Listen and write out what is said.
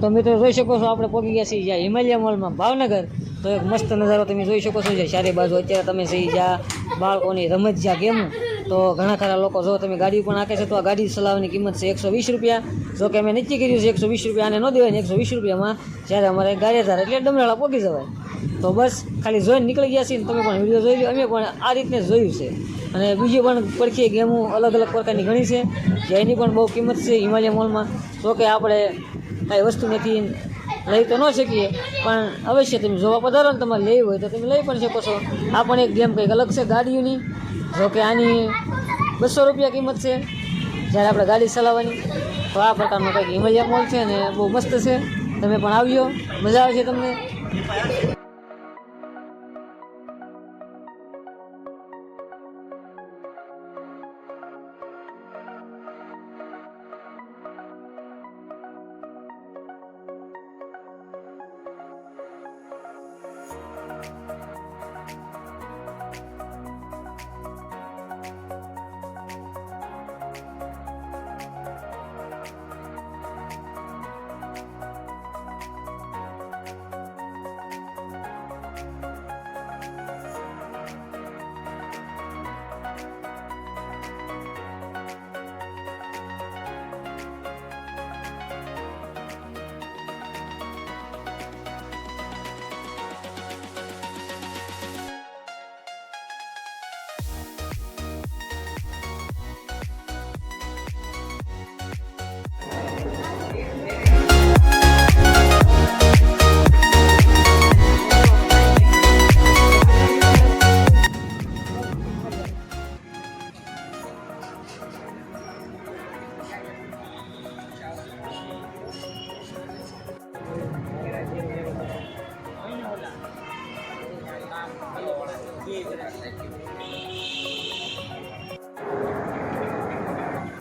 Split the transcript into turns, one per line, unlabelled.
તો મિત્રો જોઈ શકો છો આપણે પહોંચી ગયા છીએ જ્યાં હિમાલય મોલમાં ભાવનગર. તો એક મસ્ત નજારો તમે જોઈ શકો છો જે ચારે બાજુ અત્યારે તમે સહી જ્યાં બાળકોની રમત જ્યાં ગેમ, તો ઘણા ખરા લોકો જો તમે ગાડી પણ નાખે છે, તો આ ગાડી ચલાવવાની કિંમત છે એકસો વીસ રૂપિયા. જો કે અમે નક્કી કર્યું છે એકસો વીસ રૂપિયા આને ન દેવાય એકસો વીસ રૂપિયામાં જ્યારે અમારે ગારેધાર એટલે ડમરાળા પહોંચી જવાય. તો બસ ખાલી જોઈને નીકળી ગયા છીએ તમે પણ વીડિયો જોઈ લો. અમે પણ આ રીતને જોયું છે. અને બીજી પણ પડખી ગેમો અલગ અલગ પ્રકારની ઘણી છે. જે એની પણ બહુ કિંમત છે હિમાલય મોલમાં. તો કે આપણે કાંઈ વસ્તુ નથી, લઈ તો ન શકીએ. પણ અવશ્ય તમે જોવા પધારો ને તમારે લેવી હોય તો તમે લઈ પણ શકો છો. આ પણ એક ગેમ કંઈક અલગ છે ગાડીઓની. જો કે આની બસો રૂપિયા કિંમત છે. જ્યારે આપણે ગાડી ચલાવવાની, તો આ પ્રકારનો કંઈક હિમાલયા મોલ છે ને બહુ મસ્ત છે. તમે પણ આવ્યો મજા આવશે તમને. me.